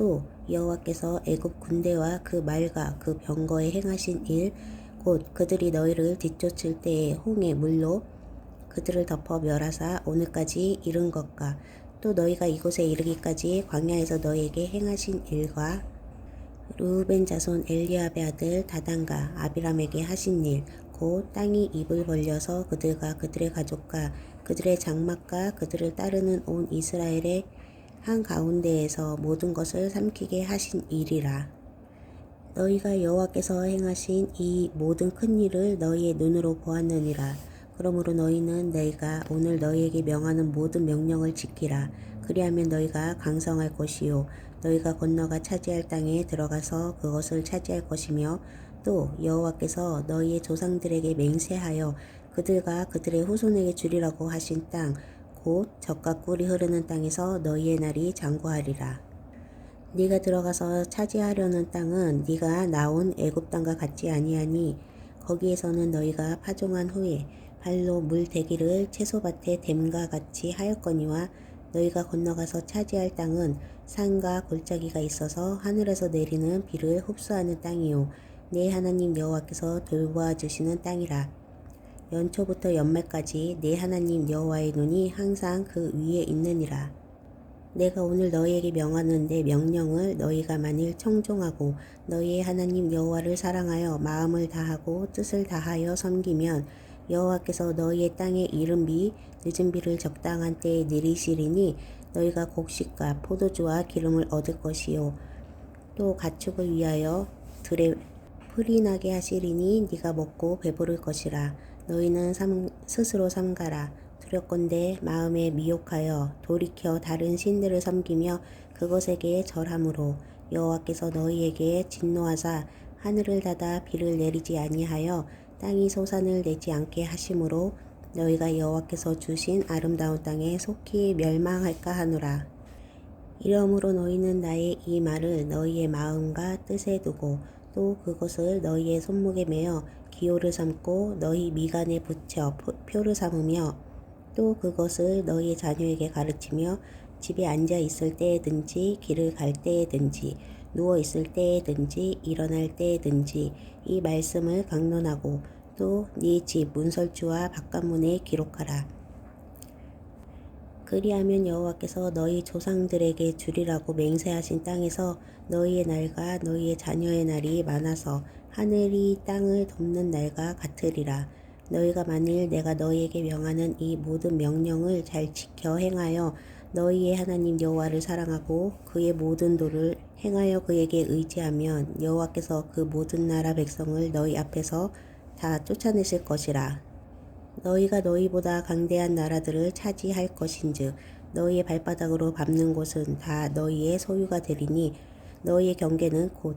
또 여호와께서 애굽 군대와 그 말과 그 병거에 행하신 일 곧 그들이 너희를 뒤쫓을 때에 홍해 물로 그들을 덮어 멸하사 오늘까지 이른 것과 또 너희가 이곳에 이르기까지 광야에서 너희에게 행하신 일과 루벤 자손 엘리압의 아들 다단과 아비람에게 하신 일, 곧 땅이 입을 벌려서 그들과 그들의 가족과 그들의 장막과 그들을 따르는 온 이스라엘의 한 가운데에서 모든 것을 삼키게 하신 일이라. 너희가 여호와께서 행하신 이 모든 큰 일을 너희의 눈으로 보았느니라. 그러므로 너희는 내가 오늘 너희에게 명하는 모든 명령을 지키라. 그리하면 너희가 강성할 것이요 너희가 건너가 차지할 땅에 들어가서 그것을 차지할 것이며 또 여호와께서 너희의 조상들에게 맹세하여 그들과 그들의 후손에게 주리라고 하신 땅 곧 젖과 꿀이 흐르는 땅에서 너희의 날이 장구하리라. 네가 들어가서 차지하려는 땅은 네가 나온 애굽 땅과 같지 아니하니 거기에서는 너희가 파종한 후에 발로 물 대기를 채소밭에 댐과 같이 하였거니와 너희가 건너가서 차지할 땅은 산과 골짜기가 있어서 하늘에서 내리는 비를 흡수하는 땅이요 내 하나님 여호와께서 돌보아 주시는 땅이라 연초부터 연말까지 내 하나님 여호와의 눈이 항상 그 위에 있느니라. 내가 오늘 너희에게 명하는 내 명령을 너희가 만일 청종하고 너희의 하나님 여호와를 사랑하여 마음을 다하고 뜻을 다하여 섬기면 여호와께서 너희의 땅에 이른 비 늦은 비를 적당한 때에 내리시리니 너희가 곡식과 포도주와 기름을 얻을 것이요 또 가축을 위하여 들에 풀이 나게 하시리니 네가 먹고 배부를 것이라 너희는 삼, 스스로 삼가라. 두렵건대 마음에 미혹하여 돌이켜 다른 신들을 섬기며 그것에게 절함으로 여호와께서 너희에게 진노하사 하늘을 닫아 비를 내리지 아니하여 땅이 소산을 내지 않게 하심으로 너희가 여호와께서 주신 아름다운 땅에 속히 멸망할까 하노라. 이러므로 너희는 나의 이 말을 너희의 마음과 뜻에 두고 또 그것을 너희의 손목에 매어 기호를 삼고 너희 미간에 붙여 표를 삼으며 또 그것을 너희 자녀에게 가르치며 집에 앉아 있을 때에든지 길을 갈 때에든지 누워 있을 때에든지 일어날 때에든지 이 말씀을 강론하고 또 네 집 문설주와 바깥문에 기록하라. 그리하면 여호와께서 너희 조상들에게 주리라고 맹세하신 땅에서 너희의 날과 너희의 자녀의 날이 많아서 하늘이 땅을 덮는 날과 같으리라. 너희가 만일 내가 너희에게 명하는 이 모든 명령을 잘 지켜 행하여 너희의 하나님 여호와를 사랑하고 그의 모든 도를 행하여 그에게 의지하면 여호와께서 그 모든 나라 백성을 너희 앞에서 다 쫓아내실 것이라. 너희가 너희보다 강대한 나라들을 차지할 것인즉 너희의 발바닥으로 밟는 곳은 다 너희의 소유가 되리니 너희의 경계는 곧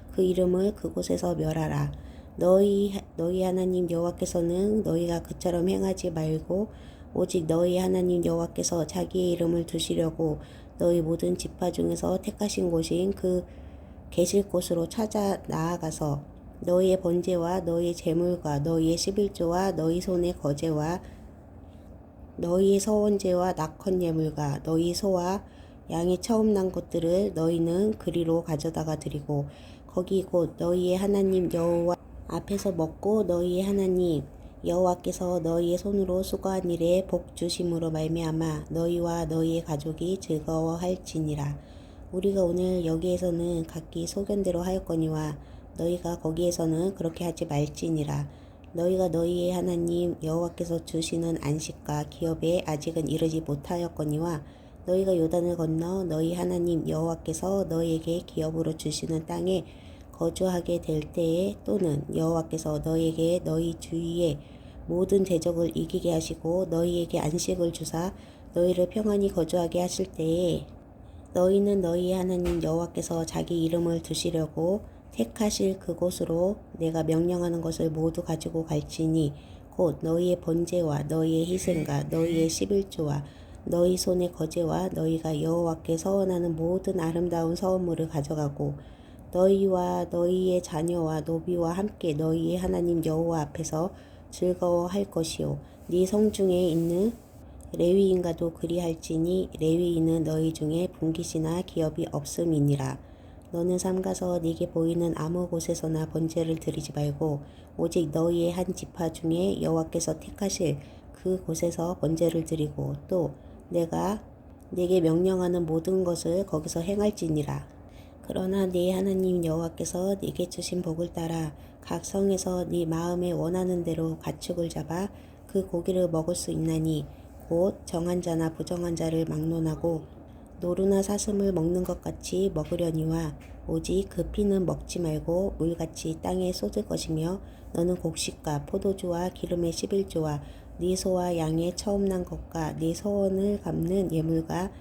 그 이름을 그곳에서 멸하라. 너희 너희 하나님 여호와께서는 너희가 그처럼 행하지 말고 오직 너희 하나님 여호와께서 자기의 이름을 두시려고 너희 모든 지파 중에서 택하신 곳인 그 계실 곳으로 찾아 나아가서 너희의 번제와 너희의 제물과 너희의 십일조와 너희 손의 거제와 너희의 서원제와 낙헌 예물과 너희 소와 양이 처음 난 것들을 너희는 그리로 가져다가 드리고 거기 곧 너희의 하나님 여호와 앞에서 먹고 너희의 하나님 여호와께서 너희의 손으로 수고한 일에 복 주심으로 말미암아 너희와 너희의 가족이 즐거워할지니라. 우리가 오늘 여기에서는 각기 소견대로 하였거니와 너희가 거기에서는 그렇게 하지 말지니라. 너희가 너희의 하나님 여호와께서 주시는 안식과 기업에 아직은 이르지 못하였거니와 너희가 요단을 건너 너희 하나님 여호와께서 너희에게 기업으로 주시는 땅에 거주하게 될 때에 또는 여호와께서 너희에게 너희 주위에 모든 대적을 이기게 하시고 너희에게 안식을 주사 너희를 평안히 거주하게 하실 때에 너희는 너희 하나님 여호와께서 자기 이름을 두시려고 택하실 그곳으로 내가 명령하는 것을 모두 가지고 갈지니 곧 너희의 번제와 너희의 희생과 너희의 십일조와 너희 손의 거제와 너희가 여호와께 서원하는 모든 아름다운 서원물을 가져가고 너희와 너희의 자녀와 노비와 함께 너희의 하나님 여호와 앞에서 즐거워할 것이요. 네 성중에 있는 레위인과도 그리할지니 레위인은 너희 중에 분깃이나 기업이 없음이니라. 너는 삼가서 네게 보이는 아무 곳에서나 번제를 드리지 말고 오직 너희의 한 지파 중에 여호와께서 택하실 그 곳에서 번제를 드리고 또 내가 네게 명령하는 모든 것을 거기서 행할지니라. 그러나 네 하나님 여호와께서 네게 주신 복을 따라 각 성에서 네 마음에 원하는 대로 가축을 잡아 그 고기를 먹을 수 있나니 곧 정한 자나 부정한 자를 막론하고 노루나 사슴을 먹는 것 같이 먹으려니와 오직 그 피는 먹지 말고 물같이 땅에 쏟을 것이며 너는 곡식과 포도주와 기름의 십일조와 네 소와 양의 처음 난 것과 네 서원을 갚는 예물과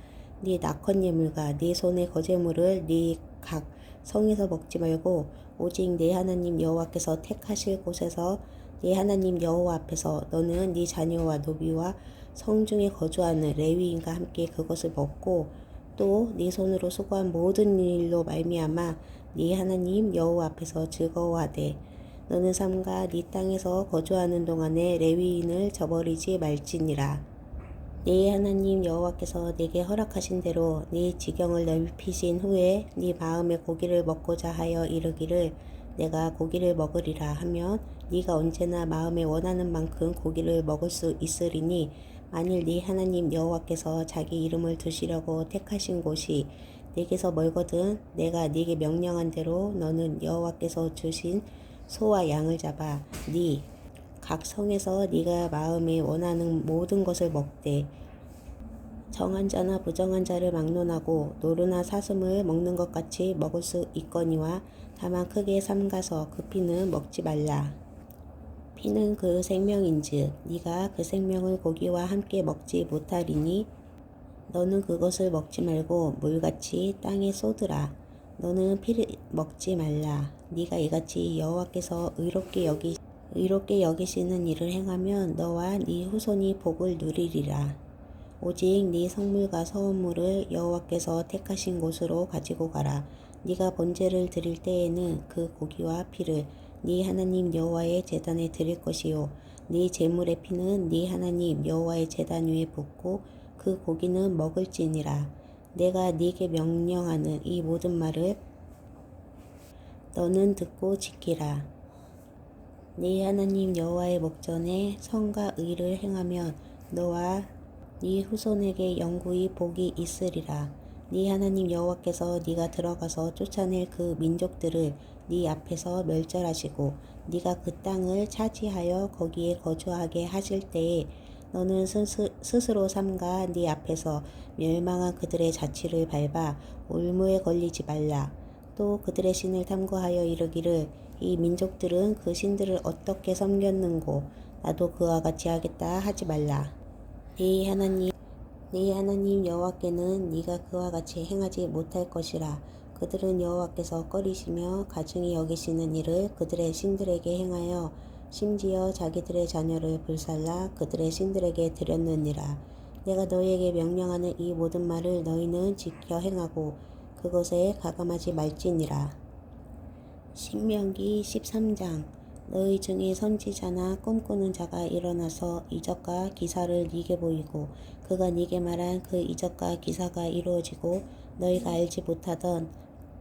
네 낙헌 예물과 네 손의 거제물을 네 각 성에서 먹지 말고 오직 네 하나님 여호와께서 택하실 곳에서 네 하나님 여호와 앞에서 너는 네 자녀와 노비와 성중에 거주하는 레위인과 함께 그것을 먹고 또 네 손으로 수고한 모든 일로 말미암아 네 하나님 여호와 앞에서 즐거워하되 너는 삼가 네 땅에서 거주하는 동안에 레위인을 저버리지 말지니라. 네 하나님 여호와께서 네게 허락하신 대로 네 지경을 넓히신 후에 네 마음에 고기를 먹고자 하여 이르기를 내가 고기를 먹으리라 하면 네가 언제나 마음에 원하는 만큼 고기를 먹을 수 있으리니 만일 네 하나님 여호와께서 자기 이름을 두시려고 택하신 곳이 네게서 멀거든 내가 네게 명령한 대로 너는 여호와께서 주신 소와 양을 잡아 네 각 성에서 네가 마음에 원하는 모든 것을 먹되 정한 자나 부정한 자를 막론하고 노루나 사슴을 먹는 것 같이 먹을 수 있거니와 다만 크게 삼가서 그 피는 먹지 말라. 피는 그 생명인즉 네가 그 생명을 고기와 함께 먹지 못하리니 너는 그것을 먹지 말고 물같이 땅에 쏟으라. 너는 피를 먹지 말라. 네가 이같이 여호와께서 의롭게 여기 의롭게 여기시는 일을 행하면 너와 네 후손이 복을 누리리라. 오직 네 성물과 서원물을 여호와께서 택하신 곳으로 가지고 가라. 네가 번제를 드릴 때에는 그 고기와 피를 네 하나님 여호와의 제단에 드릴 것이요 네 제물의 피는 네 하나님 여호와의 제단 위에 붓고 그 고기는 먹을지니라. 내가 네게 명령하는 이 모든 말을 너는 듣고 지키라. 네 하나님 여호와의 목전에 성과 의를 행하면 너와 네 후손에게 영구히 복이 있으리라. 네 하나님 여호와께서 네가 들어가서 쫓아낼 그 민족들을 네 앞에서 멸절하시고 네가 그 땅을 차지하여 거기에 거주하게 하실 때에 너는 스스, 스스로 삼가 네 앞에서 멸망한 그들의 자취를 밟아 올무에 걸리지 말라. 또 그들의 신을 탐구하여 이르기를 이 민족들은 그 신들을 어떻게 섬겼는고 나도 그와 같이 하겠다 하지 말라. 네 하나님 네 하나님 여호와께는 네가 그와 같이 행하지 못할 것이라. 그들은 여호와께서 꺼리시며 가증히 여기시는 일을 그들의 신들에게 행하여 심지어 자기들의 자녀를 불살라 그들의 신들에게 드렸느니라. 내가 너희에게 명령하는 이 모든 말을 너희는 지켜 행하고 그것에 가감하지 말지니라. 신명기 13장 너희 중에 선지자나 꿈꾸는 자가 일어나서 이적과 기사를 네게 보이고 그가 네게 말한 그 이적과 기사가 이루어지고 너희가 알지 못하던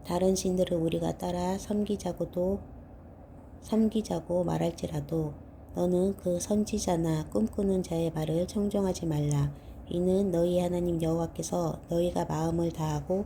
다른 신들을 우리가 따라 섬기자고도 섬기자고 말할지라도 너는 그 선지자나 꿈꾸는 자의 말을 청종하지 말라. 이는 너희 하나님 여호와께서 너희가 마음을 다하고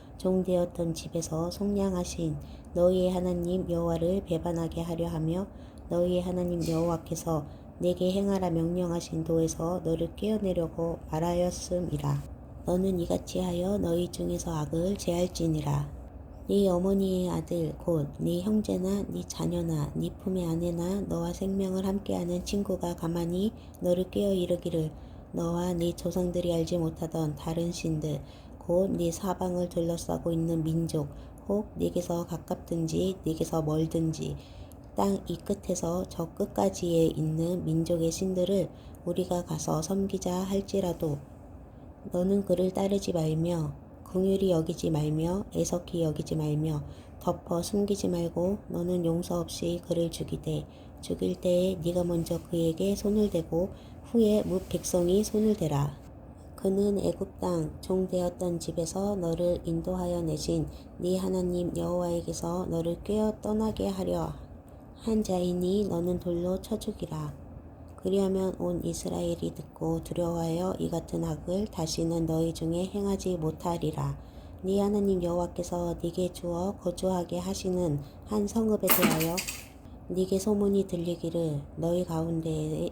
종되었던 집에서 속량하신 너희의 하나님 여호와를 배반하게 하려 하며 너희의 하나님 여호와께서 내게 행하라 명령하신 도에서 너를 깨어내려고 말하였음이라. 너는 이같이 하여 너희 중에서 악을 제할지니라. 네 어머니의 아들 곧 네 형제나 네 자녀나 네 품의 아내나 너와 생명을 함께하는 친구가 가만히 너를 깨어 이르기를 너와 네 조상들이 알지 못하던 다른 신들 곧 네 사방을 둘러싸고 있는 민족 혹 네게서 가깝든지 네게서 멀든지 땅 이 끝에서 저 끝까지에 있는 민족의 신들을 우리가 가서 섬기자 할지라도 너는 그를 따르지 말며 긍휼히 여기지 말며 애석히 여기지 말며 덮어 숨기지 말고 너는 용서 없이 그를 죽이되 죽일 때에 네가 먼저 그에게 손을 대고 후에 무 백성이 손을 대라. 그는 애굽 땅 종되었던 집에서 너를 인도하여 내신 네 하나님 여호와에게서 너를 꿰어 떠나게 하려 한 자이니 너는 돌로 쳐 죽이라. 그리하면 온 이스라엘이 듣고 두려워하여 이 같은 악을 다시는 너희 중에 행하지 못하리라. 네 하나님 여호와께서 네게 주어 거주하게 하시는 한 성읍에 대하여 네게 소문이 들리기를 너희 가운데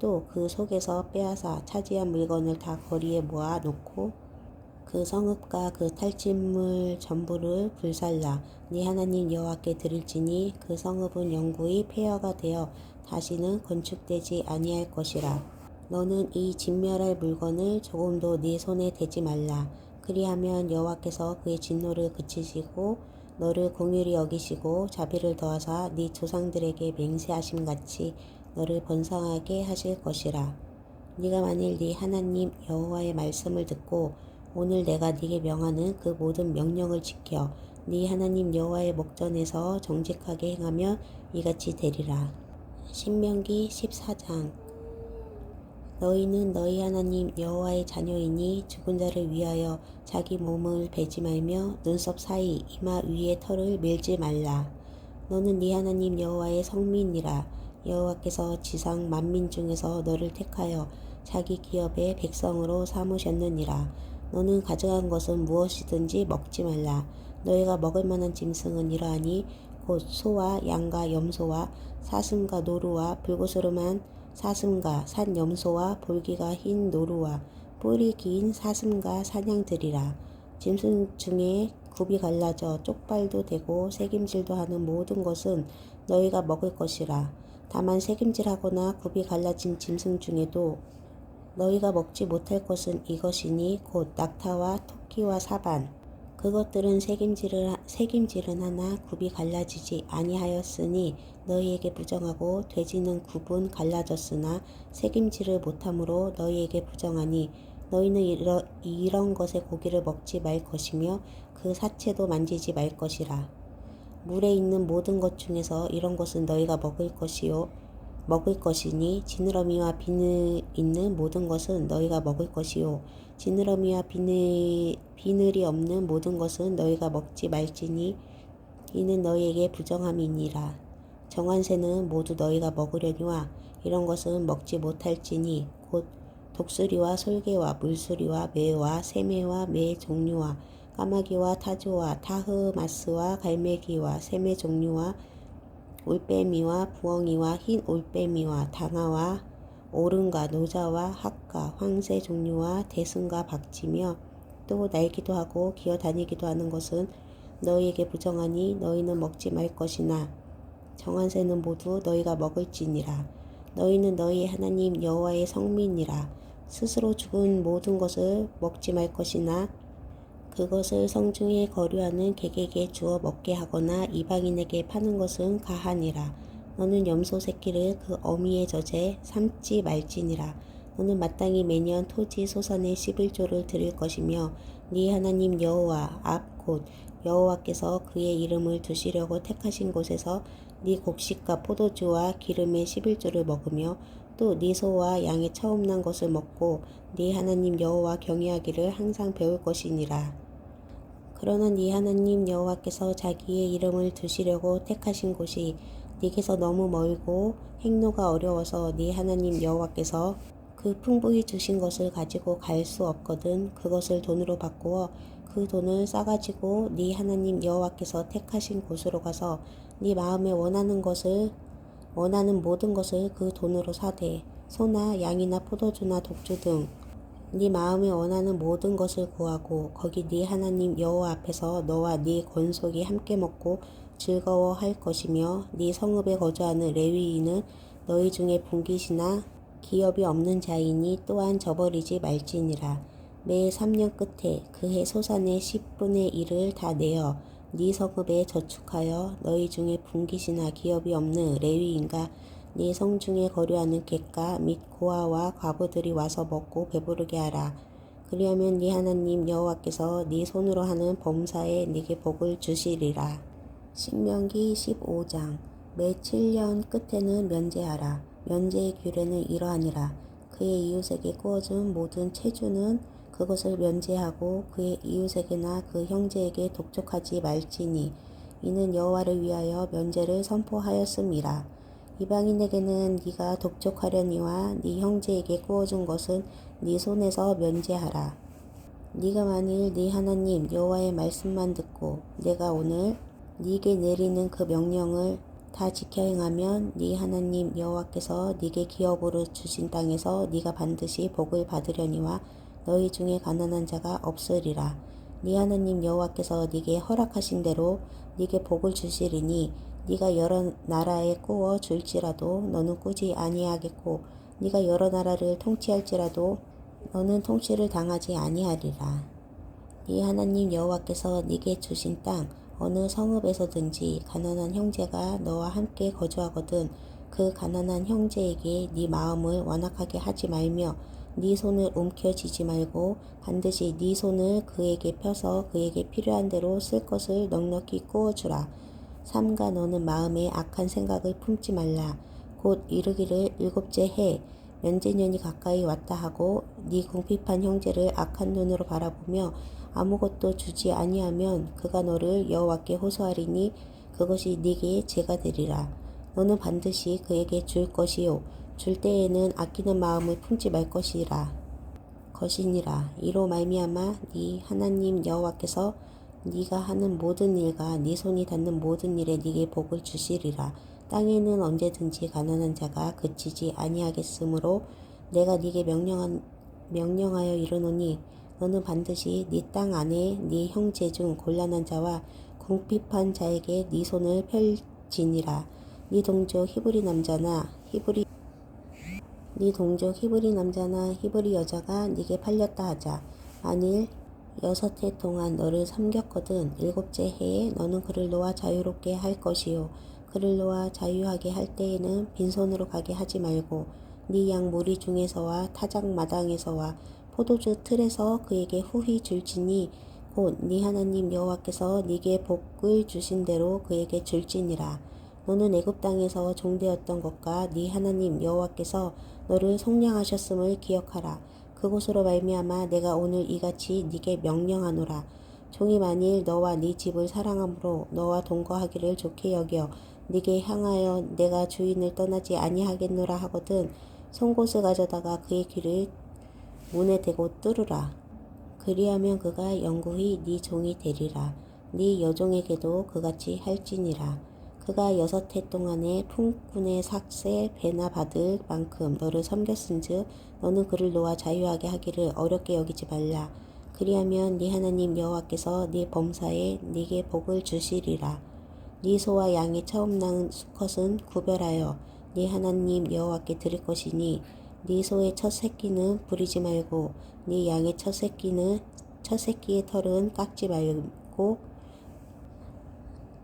또 그 속에서 빼앗아 차지한 물건을 다 거리에 모아 놓고 그 성읍과 그 탈취물 전부를 불살라. 네 하나님 여호와께 드릴지니 그 성읍은 영구히 폐허가 되어 다시는 건축되지 아니할 것이라. 너는 이 진멸할 물건을 조금도 네 손에 대지 말라. 그리하면 여호와께서 그의 진노를 그치시고 너를 공율히 여기시고 자비를 더하사 네 조상들에게 맹세하심 같이 너를 번성하게 하실 것이라 네가 만일 네 하나님 여호와의 말씀을 듣고 오늘 내가 네게 명하는 그 모든 명령을 지켜 네 하나님 여호와의 목전에서 정직하게 행하면 이같이 되리라. 신명기 14장 너희는 너희 하나님 여호와의 자녀이니 죽은 자를 위하여 자기 몸을 베지 말며 눈썹 사이 이마 위에 털을 밀지 말라. 너는 네 하나님 여호와의 성민이라. 여호와께서 지상 만민 중에서 너를 택하여 자기 기업의 백성으로 삼으셨느니라. 너는 가져간 것은 무엇이든지 먹지 말라. 너희가 먹을 만한 짐승은 이러하니 곧 소와 양과 염소와 사슴과 노루와 불구스름한 사슴과 산 염소와 볼기가 흰 노루와 뿔이 긴 사슴과 사냥들이라 짐승 중에 굽이 갈라져 쪽발도 되고 새김질도 하는 모든 것은 너희가 먹을 것이라 다만 새김질하거나 굽이 갈라진 짐승 중에도 너희가 먹지 못할 것은 이것이니 곧 낙타와 토끼와 사반. 그것들은 새김질을 새김질은 하나 굽이 갈라지지 아니하였으니 너희에게 부정하고 돼지는 굽은 갈라졌으나 새김질을 못함으로 너희에게 부정하니 너희는 이러, 이런 것의 고기를 먹지 말 것이며 그 사체도 만지지 말 것이라 물에 있는 모든 것 중에서 이런 것은 너희가 먹을 것이요 먹을 것이니 지느러미와 비늘 있는 모든 것은 너희가 먹을 것이요 지느러미와 비늘, 비늘이 없는 모든 것은 너희가 먹지 말지니 이는 너희에게 부정함이니라. 정한 새는 모두 너희가 먹으려니와 이런 것은 먹지 못할지니 곧 독수리와 솔개와 물수리와 매와 새매와 매 종류와 까마귀와 타조와 타흐마스와 갈매기와 새매 종류와 올빼미와 부엉이와 흰 올빼미와 당아와 오른과 노자와 학과 황새 종류와 대승과 박쥐며 또 날기도 하고 기어 다니기도 하는 것은 너희에게 부정하니 너희는 먹지 말 것이나 정한 새는 모두 너희가 먹을지니라. 너희는 너희 하나님 여호와의 성민이라. 스스로 죽은 모든 것을 먹지 말 것이나 그것을 성중에 거류하는 객에게 주어 먹게 하거나 이방인에게 파는 것은 가하니라. 너는 염소 새끼를 그 어미의 젖에 삶지 말지니라. 너는 마땅히 매년 토지 소산의 11조를 드릴 것이며 네 하나님 여호와 앞곧 여호와께서 그의 이름을 두시려고 택하신 곳에서 네 곡식과 포도주와 기름의 11조를 먹으며 또 네 소와 양의 처음 난 것을 먹고 네 하나님 여호와 경외하기를 항상 배울 것이니라. 그러나 네 하나님 여호와께서 자기의 이름을 두시려고 택하신 곳이 네게서 너무 멀고 행로가 어려워서 네 하나님 여호와께서 그 풍부히 주신 것을 가지고 갈 수 없거든 그것을 돈으로 바꾸어 그 돈을 싸가지고 네 하나님 여호와께서 택하신 곳으로 가서 네 마음에 원하는 것을 원하는 모든 것을 그 돈으로 사되 소나 양이나 포도주나 독주 등. 네 마음에 원하는 모든 것을 구하고 거기 네 하나님 여호와 앞에서 너와 네 권속이 함께 먹고 즐거워할 것이며 네 성읍에 거주하는 레위인은 너희 중에 분깃이나 기업이 없는 자이니 또한 저버리지 말지니라. 매 3년 끝에 그해 소산의 10분의 1을 다 내어 네 성읍에 저축하여 너희 중에 분깃이나 기업이 없는 레위인과 네 성중에 거류하는 객가 및 고아와 과부들이 와서 먹고 배부르게 하라. 그리하면 네 하나님 여호와께서 네 손으로 하는 범사에 네게 복을 주시리라. 신명기 15장 매 7년 끝에는 면제하라. 면제의 규례는 이러하니라. 그의 이웃에게 구워준 모든 체주는 그것을 면제하고 그의 이웃에게나 그 형제에게 독촉하지 말지니 이는 여호와를 위하여 면제를 선포하였음이라. 이방인에게는 네가 독촉하려니와 네 형제에게 구워준 것은 네 손에서 면제하라. 네가 만일 네 하나님 여호와의 말씀만 듣고 내가 오늘 네게 내리는 그 명령을 다 지켜 행하면 네 하나님 여호와께서 네게 기업으로 주신 땅에서 네가 반드시 복을 받으려니와 너희 중에 가난한 자가 없으리라. 네 하나님 여호와께서 네게 허락하신 대로 네게 복을 주시리니 네가 여러 나라에 꾸어 줄지라도 너는 꾸지 아니하겠고 네가 여러 나라를 통치할지라도 너는 통치를 당하지 아니하리라. 네 하나님 여호와께서 네게 주신 땅 어느 성읍에서든지 가난한 형제가 너와 함께 거주하거든 그 가난한 형제에게 네 마음을 완악하게 하지 말며 네 손을 움켜쥐지 말고 반드시 네 손을 그에게 펴서 그에게 필요한 대로 쓸 것을 넉넉히 꾸어주라. 삼가 너는 마음에 악한 생각을 품지 말라. 곧 이르기를 일곱째 해 면제년이 가까이 왔다 하고 네 궁핍한 형제를 악한 눈으로 바라보며 아무것도 주지 아니하면 그가 너를 여호와께 호소하리니 그것이 네게 죄가 되리라. 너는 반드시 그에게 줄 것이요 줄 때에는 아끼는 마음을 품지 말 것이라. 것이니라. 이로 말미암아 네 하나님 여호와께서 네가 하는 모든 일과 네 손이 닿는 모든 일에 네게 복을 주시리라. 땅에는 언제든지 가난한 자가 그치지 아니하겠으므로 내가 네게 명령한 명령하여 이르노니 너는 반드시 네 땅 안에 네 형제 중 곤란한 자와 궁핍한 자에게 네 손을 펼지니라 네 동족 히브리 남자나 히브리 네 동족 히브리 남자나 히브리 여자가 네게 팔렸다 하자. 만일 여섯 해 동안 너를 섬겼거든 일곱째 해에 너는 그를 놓아 자유롭게 할 것이요. 그를 놓아 자유하게 할 때에는 빈손으로 가게 하지 말고 네 양 무리 중에서와 타작 마당에서와 포도주 틀에서 그에게 후히 줄지니 곧 네 하나님 여호와께서 네게 복을 주신 대로 그에게 줄지니라 너는 애굽 땅에서 종되었던 것과 네 하나님 여호와께서 너를 속량하셨음을 기억하라. 그곳으로 말미암아 내가 오늘 이같이 네게 명령하노라. 종이 만일 너와 네 집을 사랑함으로 너와 동거하기를 좋게 여겨 네게 향하여 내가 주인을 떠나지 아니하겠노라 하거든 송곳을 가져다가 그의 귀를 문에 대고 뚫으라. 그리하면 그가 영구히 네 종이 되리라. 네 여종에게도 그같이 할지니라 그가 여섯 해 동안에 품꾼의 삭세 배나 받을 만큼 너를 섬겼은즉 너는 그를 놓아 자유하게 하기를 어렵게 여기지 말라. 그리하면 네 하나님 여호와께서 네 범사에 네게 복을 주시리라. 네 소와 양의 처음 낳은 수컷은 구별하여 네 하나님 여호와께 드릴 것이니 네 소의 첫 새끼는 부리지 말고 네 양의 첫 새끼는 첫 새끼의 털은 깎지 말고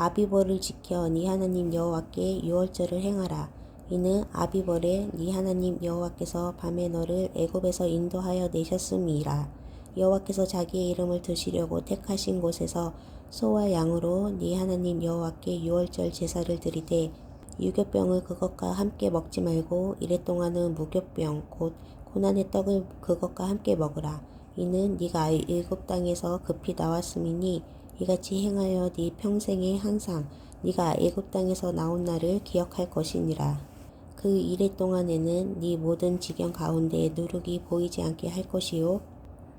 아비벌을 지켜 네 하나님 여호와께 유월절을 행하라. 이는 아비벌에 네 하나님 여호와께서 밤에 너를 애굽에서 인도하여 내셨음이라. 여호와께서 자기의 이름을 드시려고 택하신 곳에서 소와 양으로 네 하나님 여호와께 유월절 제사를 드리되 유교병을 그것과 함께 먹지 말고 이랫동안은 무교병 곧 고난의 떡을 그것과 함께 먹으라. 이는 네가 일곱 땅에서 급히 나왔음이니 이같이 행하여 네 평생에 항상 네가 애굽 땅에서 나온 날을 기억할 것이니라. 그 이래 동안에는 네 모든 지경 가운데 누룩이 보이지 않게 할 것이요.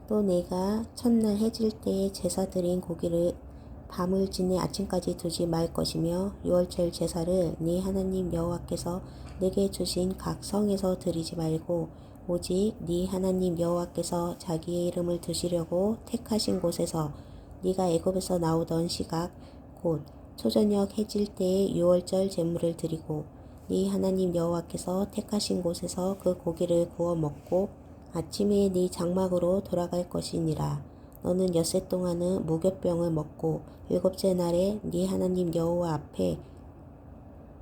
또 내가 첫날 해질 때에 제사 드린 고기를 밤을 지내 아침까지 두지 말 것이며 유월절 제사를 네 하나님 여호와께서 내게 주신 각 성에서 드리지 말고 오직 네 하나님 여호와께서 자기의 이름을 드시려고 택하신 곳에서 네가 애굽에서 나오던 시각 곧 초저녁 해질 때에 유월절 제물을 드리고 네 하나님 여호와께서 택하신 곳에서 그 고기를 구워 먹고 아침에 네 장막으로 돌아갈 것이니라. 너는 엿새 동안은 무교병을 먹고 일곱째 날에 네 하나님 여호와 앞에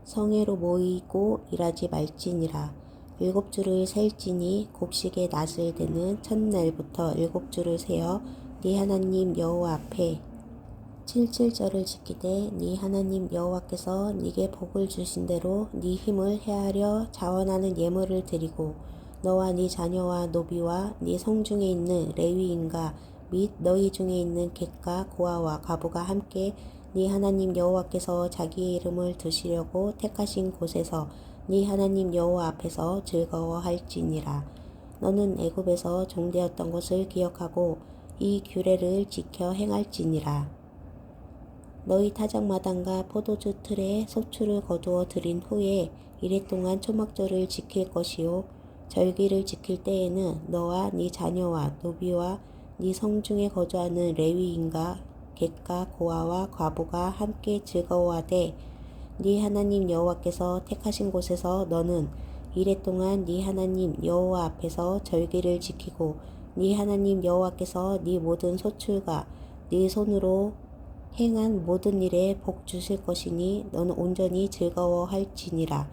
성회로 모이고 일하지 말지니라. 일곱 주를 셀지니 곡식의 낫을 대는 첫날부터 일곱 주를 세어 네 하나님 여호와 앞에 칠칠절을 지키되 네 하나님 여호와께서 네게 복을 주신 대로 네 힘을 헤아려 자원하는 예물을 드리고 너와 네 자녀와 노비와 네 성중에 있는 레위인과 및 너희 중에 있는 객과 고아와 과부가 함께 네 하나님 여호와께서 자기의 이름을 두시려고 택하신 곳에서 네 하나님 여호와 앞에서 즐거워할지니라. 너는 애굽에서 종되었던 것을 기억하고 이 규례를 지켜 행할지니라. 너희 타작마당과 포도주 틀에 소출을 거두어 들인 후에 이래 동안 초막절을 지킬 것이요 절기를 지킬 때에는 너와 네 자녀와 노비와 네 성중에 거주하는 레위인과 객과 고아와 과부가 함께 즐거워하되 네 하나님 여호와께서 택하신 곳에서 너는 이래 동안 네 하나님 여호와 앞에서 절기를 지키고 네 하나님 여호와께서 네 모든 소출과 네 손으로 행한 모든 일에 복 주실 것이니 너는 온전히 즐거워할지니라.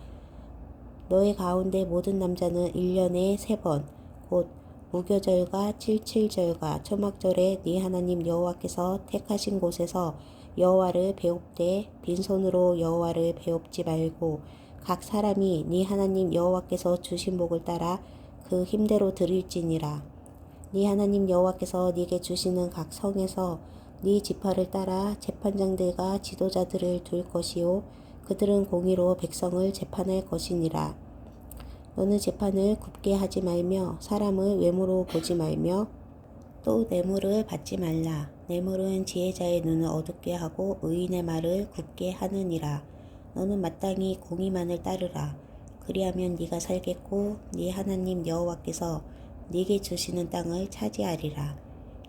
너의 가운데 모든 남자는 1년에 세 번, 곧 무교절과 칠칠절과 초막절에 네 하나님 여호와께서 택하신 곳에서 여호와를 배웁되 빈손으로 여호와를 배웁지 말고 각 사람이 네 하나님 여호와께서 주신 복을 따라 그 힘대로 드릴지니라. 네 하나님 여호와께서 네게 주시는 각 성에서 네 지파를 따라 재판장들과 지도자들을 둘 것이요 그들은 공의로 백성을 재판할 것이니라. 너는 재판을 굽게 하지 말며 사람을 외모로 보지 말며 또 뇌물을 받지 말라. 뇌물은 지혜자의 눈을 어둡게 하고 의인의 말을 굽게 하느니라. 너는 마땅히 공의만을 따르라. 그리하면 네가 살겠고 네 하나님 여호와께서 네게 주시는 땅을 차지하리라.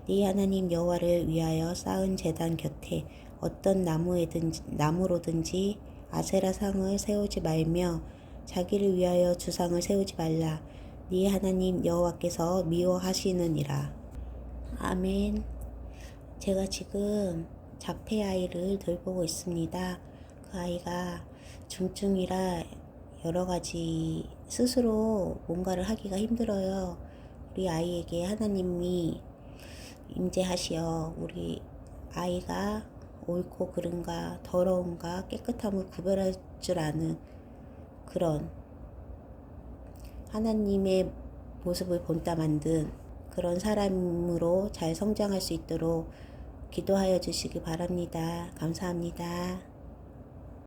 네 하나님 여호와를 위하여 쌓은 제단 곁에 어떤 나무에든지 나무로든지 아세라 상을 세우지 말며 자기를 위하여 주상을 세우지 말라. 네 하나님 여호와께서 미워하시느니라. 아멘. 제가 지금 자폐 아이를 돌보고 있습니다. 그 아이가 중증이라 여러 가지 스스로 뭔가를 하기가 힘들어요. 우리 아이에게 하나님이 임재하시어 우리 아이가 옳고 그른가 더러운가 깨끗함을 구별할 줄 아는 그런 하나님의 모습을 본따 만든 그런 사람으로 잘 성장할 수 있도록 기도하여 주시기 바랍니다. 감사합니다.